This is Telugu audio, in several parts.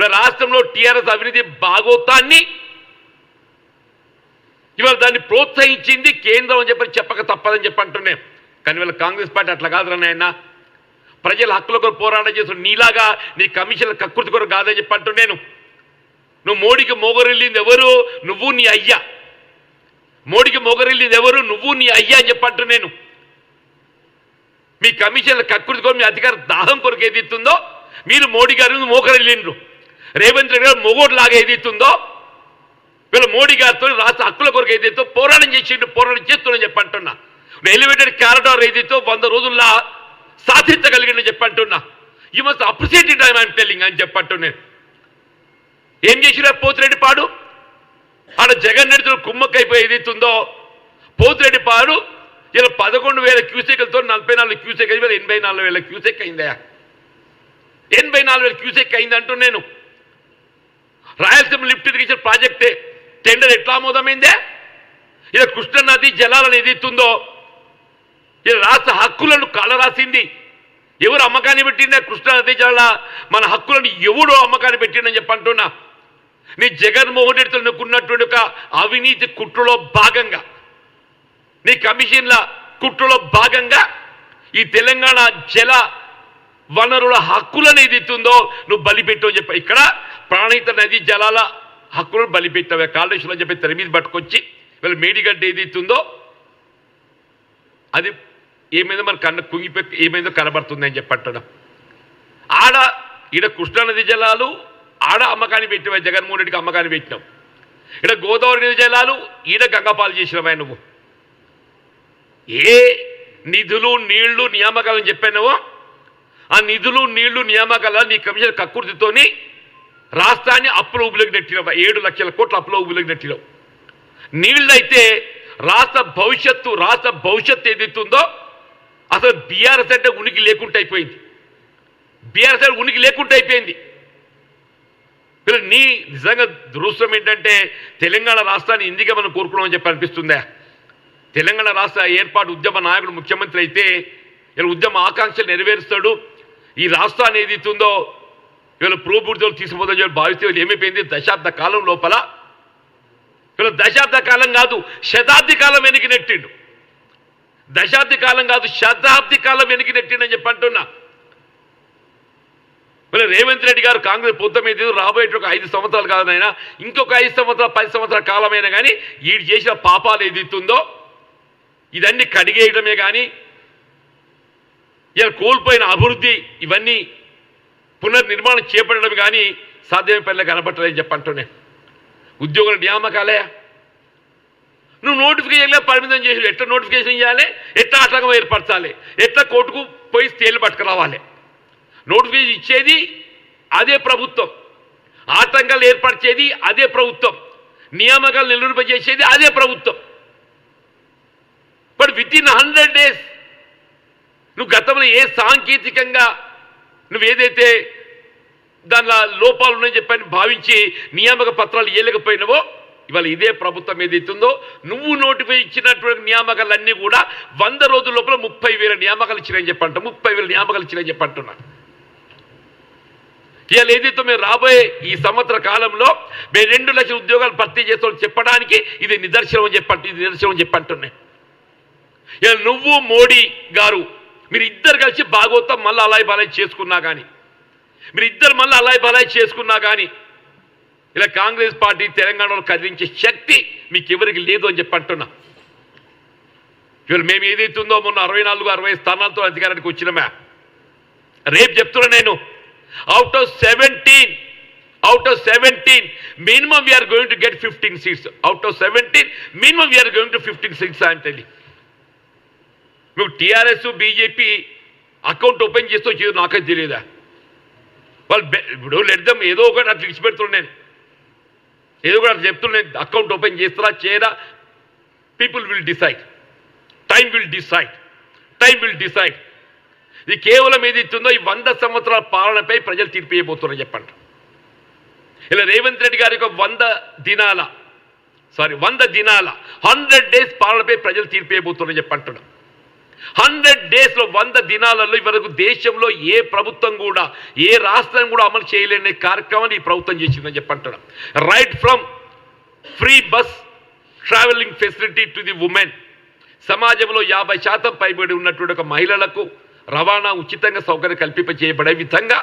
ఇలా రాష్ట్రంలో టీఆర్ఎస్ అవినీతి భాగోతాన్ని ఇవాళ దాన్ని ప్రోత్సహించింది కేంద్రం అని చెప్పి చెప్పక తప్పదని చెప్పి అంటున్నాను కానీ వీళ్ళ కాంగ్రెస్ పార్టీ అట్లా కాదురా నాయన. ప్రజల హక్కుల కొరకు పోరాటం చేస్తున్న నీలాగా నీ కమిషన్ల కక్కుర్తి కొరకు కాదని చెప్పి అంటున్నాను. నువ్వు మోడీకి మోగరిల్లింది ఎవరు? నువ్వు నీ అయ్యా. మోడీకి మోగరిల్లింది ఎవరు? నువ్వు నీ అయ్యా అని చెప్పి అంటున్నాను. మీ కమిషన్ల కక్కుర్తి కొరకు మీ అధికార దాహం కొరకు ఏదిస్తుందో మీరు మోడీ గారు మోకరిల్లిండ్రు. రేవంత్ రెడ్డి గారు మొగోట్లాగా ఏదైతుందో వీళ్ళ మోడీ గారితో రాష్ట్ర హక్కుల కొరకు ఏదైతే పోరాటం చేసిండు పోరాటం చేస్తున్నా చెప్పంటున్నా ఎలివేటెడ్ క్యారిడార్ ఏదైతే వంద రోజుల్లో సాధించగలిగిందని చెప్పంటున్నా you must appreciate it I'm telling అని చెప్పంటున్నాను ఏం చేసిరా పోతిరెడ్డి పాడు ఆడ జగన్ రెడ్డితో కుమ్మక్కైపోయి ఏదైతుందో పోతిరెడ్డి పాడు ఇలా పదకొండు వేల క్యూసెక్లతో నలభై నాలుగు క్యూసెక్ అయింది ఎనభై నాలుగు వేల క్యూసెక్ అయిందా ఎనభై నాలుగు వేల క్యూసెక్ అయింది అంటూ నేను. రాయలసీమ లిఫ్ట్ ఇరిగేషన్ ప్రాజెక్టే. టెండర్ ఎట్లా ఆమోదమైందే? ఇలా కృష్ణానది జలాలను ఎదుగుతుందో ఇలా రాష్ట్ర హక్కులను కలరాసింది. ఎవరు అమ్మకాన్ని పెట్టిందే కృష్ణానది జలాల? మన హక్కులను ఎవడో అమ్మకాన్ని పెట్టిండని చెప్పంటున్నా నీ జగన్మోహన్ రెడ్డితో నుకున్నటువంటి ఒక అవినీతి కుట్రలో భాగంగా నీ కమిషన్ల కుట్రలో భాగంగా ఈ తెలంగాణ జల వనరుల హక్కులను ఏదైతుందో నువ్వు బలిపెట్టు అని చెప్పి. ఇక్కడ ప్రాణహిత నది జలాల హక్కులను బలిపెట్టావే కాళేశ్వరం చెప్పి తెర మీద పట్టుకొచ్చి వీళ్ళ మేడిగడ్డ ఏదైతుందో అది ఏమైందో మన కన్న కుంగిపోయి ఏమైందో కనబడుతుంది అని చెప్పట్టడం ఆడ ఈడ కృష్ణానది జలాలు ఆడ అమ్మకాన్ని పెట్టివా జగన్మోహన్ రెడ్డికి అమ్మకాన్ని పెట్టినావు ఈడ గోదావరి నది జలాలు ఈడ గంగపాలు చేసినవా నువ్వు. ఏ నిధులు నీళ్ళు నియామకాలని చెప్పానవో ఆ నిధులు నీళ్ళు నియామకాల నీ కమిషన్ కక్కుర్తితోని రాష్ట్రాన్ని అప్పుల ఊబిలోకి నెట్టినవా ఏడు లక్షల కోట్ల అప్పుల ఊబిలోకి నెట్టినావు. నీళ్ళైతే రాష్ట్ర భవిష్యత్తు రాష్ట్ర భవిష్యత్తు ఏదైతుందో అసలు బీఆర్ఎస్ అంటే ఉనికి లేకుండా అయిపోయింది. బీఆర్ఎస్ అంటే ఉనికి లేకుండా అయిపోయింది. మీరు నీ నిజంగా దురదృష్టం ఏంటంటే తెలంగాణ రాష్ట్రాన్ని ఇందుకే మనం కోరుకున్నామని చెప్పి అనిపిస్తుందా? తెలంగాణ రాష్ట్ర ఏర్పాటు ఉద్యమ నాయకుడు ముఖ్యమంత్రి అయితే ఇలా ఉద్యమ ఆకాంక్షలు నెరవేరుస్తాడు. ఈ రాష్ట్రాన్ని ఏది ఇస్తుందో వీళ్ళు ప్రోబుడితో తీసుకుపోతుందని చెప్పి భావిస్తే వీళ్ళు ఏమైపోయింది? దశాబ్ద కాలం లోపల వీళ్ళు దశాబ్ద కాలం కాదు శతాబ్ది కాలం వెనక్కి నెట్టిండు. దశాబ్ది కాలం కాదు శతాబ్ది కాలం వెనక్కి నెట్టిండని చెప్పి అంటున్నా. వీళ్ళు రేవంత్ రెడ్డి గారు కాంగ్రెస్ పొద్దు మీద రాబోయే ఒక ఐదు సంవత్సరాలు కాదనైనా ఇంకొక ఐదు సంవత్సరాలు పది సంవత్సరాల కాలమైనా కానీ వీడు చేసిన పాపాలు ఏదైతుందో ఇదన్నీ కడిగేయడమే కానీ ఇలా కోల్పోయిన అభివృద్ధి ఇవన్నీ పునర్నిర్మాణం చేపట్టడం కానీ సాధ్యమే పనిలో కనబట్టలేని చెప్పంటూనే ఉద్యోగుల నియామకాలే. నువ్వు నోటిఫికేషన్లో పరిమితం చేసి ఎట్లా నోటిఫికేషన్ చేయాలి ఎట్లా ఆటంకం ఏర్పరచాలి? ఎట్లా కోర్టుకు పోయి స్టేలు పట్టుకురావాలి? నోటిఫికేషన్ ఇచ్చేది అదే ప్రభుత్వం. ఆటంకాలు ఏర్పరిచేది అదే ప్రభుత్వం. నియామకాలు నిలువరింపజేసేది అదే ప్రభుత్వం. But within hundred days నువ్వు గతంలో ఏ సాంకేతికంగా నువ్వు ఏదైతే దానిలో లోపాలు ఉన్నాయని చెప్పని భావించి నియామక పత్రాలు ఇవ్వలేకపోయినావో ఇవాళ ఇదే ప్రభుత్వం ఏదైతుందో నువ్వు నోటిఫై ఇచ్చినటువంటి నియామకాలన్నీ కూడా వంద రోజుల లోపల ముప్పై వేల నియామకాలు ఇచ్చినాయని చెప్పంట ముప్పై వేల నియామకాలు ఇచ్చినాయని చెప్పంటున్నా. ఇవాళ ఏదైతే మేము రాబోయే ఈ సంవత్సర కాలంలో మేము రెండు లక్షల ఉద్యోగాలు భర్తీ చేస్తామని చెప్పడానికి ఇది నిదర్శనం అని ఇది నిదర్శనం అని చెప్పంటున్నాయి ఇవాళ నువ్వు మోడీ గారు మీరు ఇద్దరు కలిసి భాగవతం మళ్ళీ అలాయి బలాయి చేసుకున్నా కానీ మీరు ఇద్దరు మళ్ళీ అలాయి బలాయి చేసుకున్నా కానీ ఇలా కాంగ్రెస్ పార్టీ తెలంగాణలో కదిలించే శక్తి మీకు ఎవరికి లేదు అని చెప్పి అంటున్నా. ఇవాళ మేము ఏదైతుందో మొన్న అరవై నాలుగు అరవై స్థానాలతో అధికారానికి వచ్చినమా? రేపు చెప్తున్నా నేను. Out of seventeen out of seventeen minimum we're going to get fifteen seats out of seventeen minimum we're going to fifteen seats I'm telling నువ్వు టీఆర్ఎస్ బీజేపీ అకౌంట్ ఓపెన్ చేస్తూ చేయదు నాకైతే తెలియదా? వాళ్ళు ఇప్పుడు లెడ్దాం ఏదో ఒకటి అట్లా ఇచ్చిపెడుతున్నాను నేను. ఏదో ఒకటి అట్లా చెప్తున్నాను అకౌంట్ ఓపెన్ చేస్తారా చేయరా? People will decide time will decide time will decide ఇది కేవలం ఏది ఇస్తుందో ఈ వంద సంవత్సరాల పాలనపై ప్రజలు తీర్పు ఇవ్వబోతున్నారని చెప్పండి. ఇలా రేవంత్ రెడ్డి గారి యొక్క వంద దినాల సారీ వంద దినాల హండ్రెడ్ డేస్ పాలనపై ప్రజలు తీర్పు ఇవ్వబోతున్నారని చెప్పంటున్నాం. హండ్రెడ్ డేస్లో వంద దినాలలో ఇవరకు దేశంలో ఏ ప్రభుత్వం కూడా ఏ రాష్ట్రం కూడా అమలు చేయలేని కార్యక్రమాన్ని ఈ ప్రభుత్వం చేసిందని చెప్పి right from free bus travelling facility to the women సమాజంలో యాభై శాతం పైబడి ఉన్నటువంటి ఒక మహిళలకు రవాణా ఉచితంగా సౌకర్యం కల్పింప చేయబడే విధంగా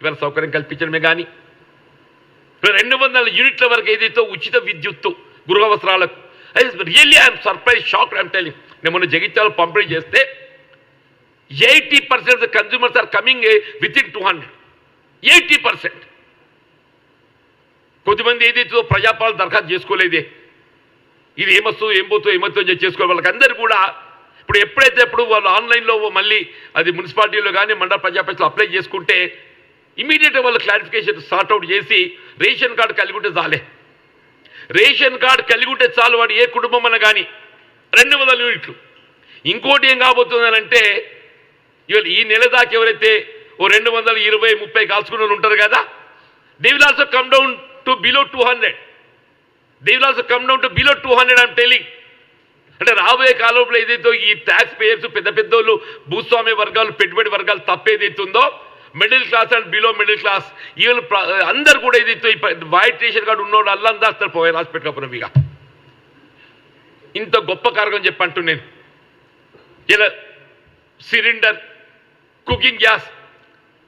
ఇవాళ సౌకర్యం కల్పించడమే కానీ రెండు వందల యూనిట్ల వరకు ఏదైతే ఉచిత విద్యుత్తు గృహ వస్త్రాలకు really I'm surprise shock I'm telling నేను మొన్న జగిత్యాలు పంపిణీ చేస్తే eighty percent consumers are coming within two hundred eighty percent. కొద్దిమంది ఏదైతే ప్రజాపాలన దరఖాస్తు చేసుకోలేదే ఇది ఏమొస్తుందో ఏం పోతుందో ఏమవుతుందో చేసుకోవాలి. వాళ్ళకి అందరు కూడా ఇప్పుడు ఎప్పుడైతే ఇప్పుడు వాళ్ళు ఆన్లైన్లో మళ్ళీ అది మున్సిపాలిటీలో కానీ మండల ప్రజాపతిలో అప్లై చేసుకుంటే ఇమీడియట్గా వాళ్ళు క్లారిఫికేషన్ సార్ట్అవుట్ చేసి రేషన్ కార్డు కలిగి ఉంటే చాలే. రేషన్ కార్డు కలిగి ఉంటే చాలు వాడు ఏ కుటుంబం అన్న కానీ రెండు వందల యూనిట్లు. ఇంకోటి ఏం కాబోతుందనంటే ఇవాళ ఈ నెల దాకా ఎవరైతే ఓ రెండు వందల ఇరవై ముప్పై కాల్చుకున్న వాళ్ళు ఉంటారు కదా they will also come down to below two hundred they will also come down to below two hundred I'm telling అంటే రాబోయే కాలంలో ఏదైతే ఈ ట్యాక్స్ పేయర్స్ పెద్ద పెద్దోళ్ళు భూస్వామ్య వర్గాలు పెట్టుబడి వర్గాలు తప్పేదైతుందో middle class and below middle class even అందరు కూడా ఏదైతే వైట్ రేషన్ కార్డు ఉన్నోడు అల్లంతా వస్తారు పోయి రాసి పెట్టుకోపోయినాం ఇక ఇంత గొప్ప కార్యం చెప్పంటూ నేను ఇలా సిలిండర్ కుకింగ్ గ్యాస్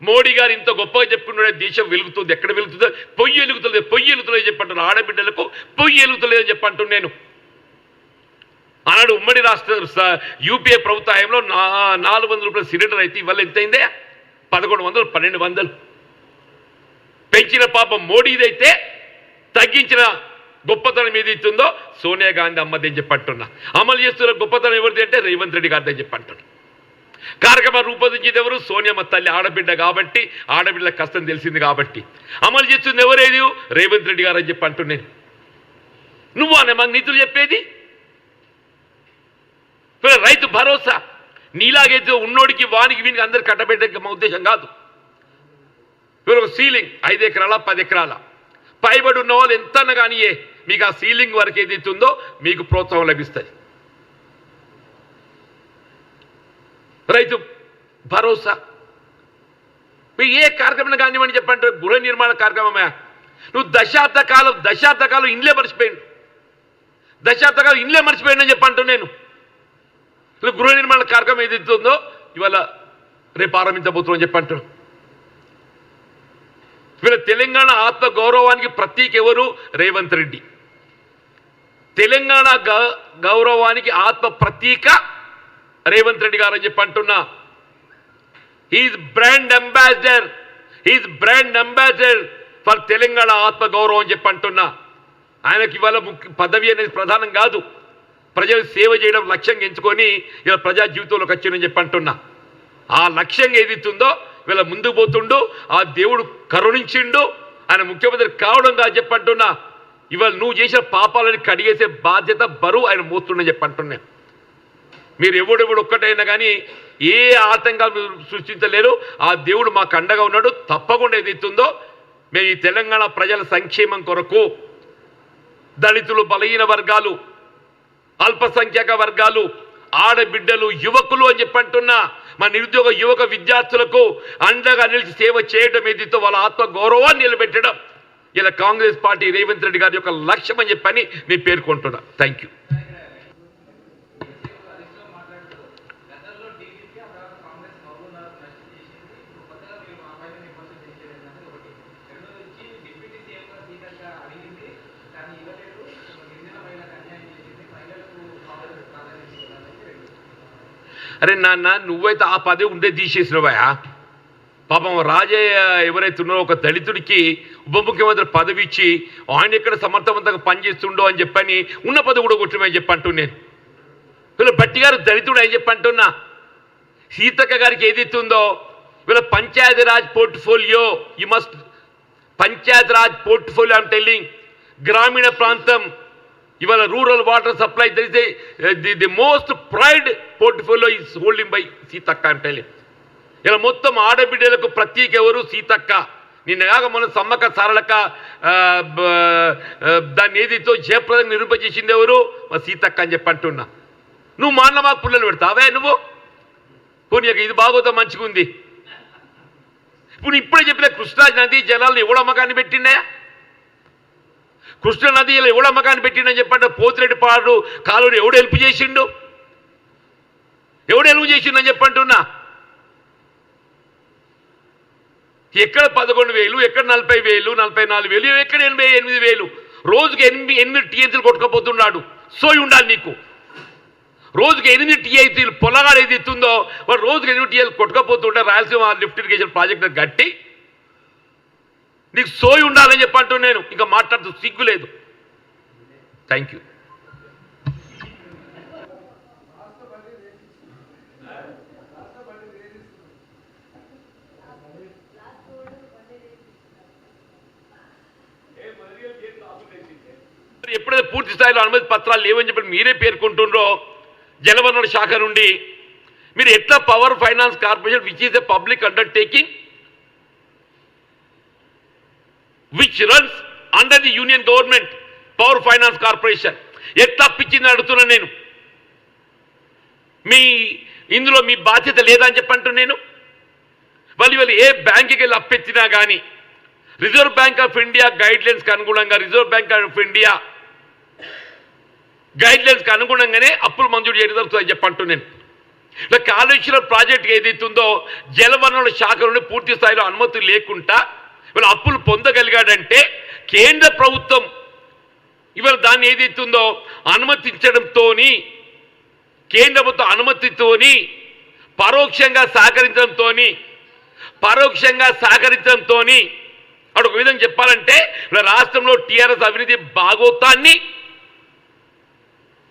మోడీ గారు ఇంత గొప్పగా చెప్పుకున్నాడు దేశం వెలుగుతుంది. ఎక్కడ వెలుగుతుందో? పొయ్యి వెలుగుతుంది. పొయ్యి వెలుగుతుంది చెప్పంటున్నాను ఆడబిడ్డలకు పొయ్యి వెలుగుతలేదని చెప్పంటున్నాను నేను ఆనాడు ఉమ్మడి రాష్ట్ర స- యూపీఏ ప్రభుత్వ హయాంలో నా నాలుగు వందల రూపాయల సిలిండర్ అయితే ఇవాళ ఎంతైందే పదకొండు వందలు పన్నెండు వందలు. పెంచిన పాపం మోడీదైతే తగ్గించిన గొప్పతనం ఏది ఇచ్చిందో సోనియా గాంధీ అమ్మది అని చెప్పంటున్నా. అమలు చేస్తున్న గొప్పతనం ఎవరిది అంటే రేవంత్ రెడ్డి గారిది అని చెప్పంటున్నా. కార్యక్రమం రూపొందించేది ఎవరు? సోనియమ్మ తల్లి ఆడబిడ్డ కాబట్టి ఆడబిడ్డ కష్టం తెలిసింది కాబట్టి. అమలు చేస్తుంది ఎవరేది రేవంత్ రెడ్డి గారు అని చెప్పి అంటున్నాను నువ్వు అనే మాకు నీతులు చెప్పేది? రైతు భరోసా. నీలాగైతే ఉన్నోడికి వానికి వీనికి అందరు కట్టబెట్టే మా ఉద్దేశం కాదు. ఇప్పుడు ఒక సీలింగ్ ఐదు ఎకరాల పది ఎకరాల. పైబడి ఉన్న వాళ్ళు ఎంత కానీ మీకు ఆ సీలింగ్ వరకు ఏదైతే ఉందో మీకు ప్రోత్సాహం లభిస్తుంది రైతు భరోసా. మీరు ఏ కార్యక్రమం కానివ్వండి చెప్పండి గృహ నిర్మాణ కార్యక్రమమే? నువ్వు దశాబ్ద కాలం దశాబ్ద కాలం ఇండ్లే మర్చిపోయిండు. దశాబ్ద కాలం ఇండ్లే మర్చిపోయాడు అని చెప్పంటూ నేను. గృహ నిర్మాణ కార్యక్రమం ఏదైతే ఉందో ఇవాళ రేపు ఆరంభించబోతున్నాం చెప్పంటారు వీళ్ళ తెలంగాణ ఆత్మ గౌరవానికి ప్రతీక ఎవరు? రేవంత్ రెడ్డి. తెలంగాణ గ- గౌరవానికి ఆత్మ ప్రతీక రేవంత్ రెడ్డి గారు అని చెప్పి అంటున్నా. He's brand ambassador he's brand ambassador for Telangana ఆత్మ గౌరవం అని చెప్పి అంటున్నా. ఆయనకి ఇవాళ ముఖ్య పదవి అనేది ప్రధానం కాదు. ప్రజలు సేవ చేయడం లక్ష్యంగా ఎంచుకొని ఇలా ప్రజా జీవితంలోకి వచ్చిందని చెప్పి అంటున్నా. ఆ లక్ష్యంగా ఏదితుందో వీళ్ళ ముందుకు పోతుండు ఆ దేవుడు కరుణించిండు ఆయన ముఖ్యమంత్రి కావడం కాదు చెప్పంటున్నా ఇవాళ నువ్వు చేసిన పాపాలని కడిగేసే బాధ్యత బరువు ఆయన మోస్తుండని చెప్పంటున్నా మీరు ఎవడెవడు ఒక్కటైనా కానీ ఏ ఆటంకాలు మీరు సృష్టించలేరు. ఆ దేవుడు మాకు అండగా ఉన్నాడు. తప్పకుండా ఏదైతుందో మేము ఈ తెలంగాణ ప్రజల సంక్షేమం కొరకు దళితులు బలహీన వర్గాలు అల్పసంఖ్యాక వర్గాలు ఆడబిడ్డలు యువకులు అని చెప్పంటున్నా మా నిరుద్యోగ యువక విద్యార్థులకు అండగా నిలిచి సేవ చేయడం ఏదైతే వాళ్ళ ఆత్మ గౌరవాన్ని నిలబెట్టడం. ఇలా కాంగ్రెస్ పార్టీ రేవంత్ రెడ్డి గారి యొక్క లక్ష్యం అని చెప్పని నేను పేర్కొంటున్నా. థ్యాంక్ యూ అరే నాన్న నువ్వైతే ఆ పదవి ఉండే తీసేసినవయా పాపం రాజయ్య ఎవరైతే ఉన్నారో ఒక దళితుడికి ఉప ముఖ్యమంత్రి పదవి ఇచ్చి ఆయన ఎక్కడ సమర్థవంతంగా పనిచేస్తుండో అని చెప్పని ఉన్న పదవి కూడా కొట్టమని చెప్పి నేను వీళ్ళ బట్టి గారు దళితుడు అని చెప్పి అంటున్నా. సీతక్క గారికి ఏదైతుందో వీళ్ళ Panchayati Raj portfolio you must Panchayati Raj portfolio I'm telling గ్రామీణ ప్రాంతం ఇవాళ రూరల్ వాటర్ సప్లై తెలిసే the the most pride portfolio is holding by Seethakka I'm telling ఇలా మొత్తం ఆడబిడ్డలకు ప్రత్యేక ఎవరు? సీతక్క. నిన్నగాక మొన్న సమ్మక్క సారలక్క దాన్ని ఏదితో జయప్రదంగా నిరూపజేసింది ఎవరు? మా సీతక్క అని చెప్పి అంటున్నా. నువ్వు మా అన్న మాకు పుల్లలు పెడతావే. నువ్వు? పోనీ ఇది బాగోతా మంచిగా ఉంది ఇప్పుడు ఇప్పుడే చెప్పిన కృష్ణా నది జలాలను ఎవడు అమ్మకాన్ని పెట్టిండే? కృష్ణ నదిలో ఇలా ఎవడు అమ్మకాన్ని పెట్టిండని చెప్పంటే పోతిరెడ్డి పాడు కాలువని ఎవడు హెల్ప్ చేసిండు? ఎవడు హెల్ప్ చేసిండని చెప్పంటున్నా ఎక్కడ పదకొండు వేలు ఎక్కడ నలభై వేలు నలభై నాలుగు వేలు ఎక్కడ ఎనభై ఎనిమిది వేలు? రోజుకి ఎనిమిది ఎనిమిది టీఎంసీలు కొట్టుకోపోతున్నాడు. సోయి ఉండాలి నీకు. రోజుకి ఎనిమిది టీఐసీలు పొలగాడు ఏది ఇస్తుందో వాడు రోజుకి ఎనిమిది టీఎల్ కొట్టుకపోతుంటే రాయలసీమ లిఫ్ట్ ఇరిగేషన్ ప్రాజెక్ట్ గట్టి. నీకు సోయి ఉండాలని చెప్పంటూ నేను ఇంకా మాట్లాడుతూ సిగ్గు లేదు. థ్యాంక్ యూ ఎప్పుడైతే పూర్తి స్థాయిలో అనుమతి పత్రాలు లేవని చెప్పి మీరే పేర్కొంటుండ్రో జలవనరుల శాఖ నుండి మీరు ఎట్లా power finance corporation which is a public undertaking which runs under the union government power finance corporation ఎట్లా అప్పించింది అడుగుతున్నా నేను. మీ ఇందులో మీ బాధ్యత లేదా అని చెప్పంటూ నేను. వాళ్ళు వాళ్ళు ఏ బ్యాంకుకి వెళ్ళి అప్పెత్తినా కానీ రిజర్వ్ బ్యాంక్ ఆఫ్ ఇండియా గైడ్లైన్స్కి అనుగుణంగా రిజర్వ్ బ్యాంక్ ఆఫ్ ఇండియా గైడ్లైన్స్కి అనుగుణంగానే అప్పులు మంజూరు చేయడం జరుగుతుందని చెప్పంటూ నేను ఇలా కాళేశ్వరం ప్రాజెక్ట్ ఏదైతుందో జలవనరుల శాఖ నుండి పూర్తి స్థాయిలో అనుమతి లేకుండా ఇవాళ అప్పులు పొందగలిగాడంటే కేంద్ర ప్రభుత్వం ఇవాళ దాన్ని ఏదైతుందో అనుమతించడంతోని కేంద్ర ప్రభుత్వం అనుమతితోని పరోక్షంగా సహకరించడంతోని పరోక్షంగా సహకరించడంతోని అక్కడ ఒక విధంగా చెప్పాలంటే ఇలా రాష్ట్రంలో టీఆర్ఎస్ అవినీతి భాగోతాన్ని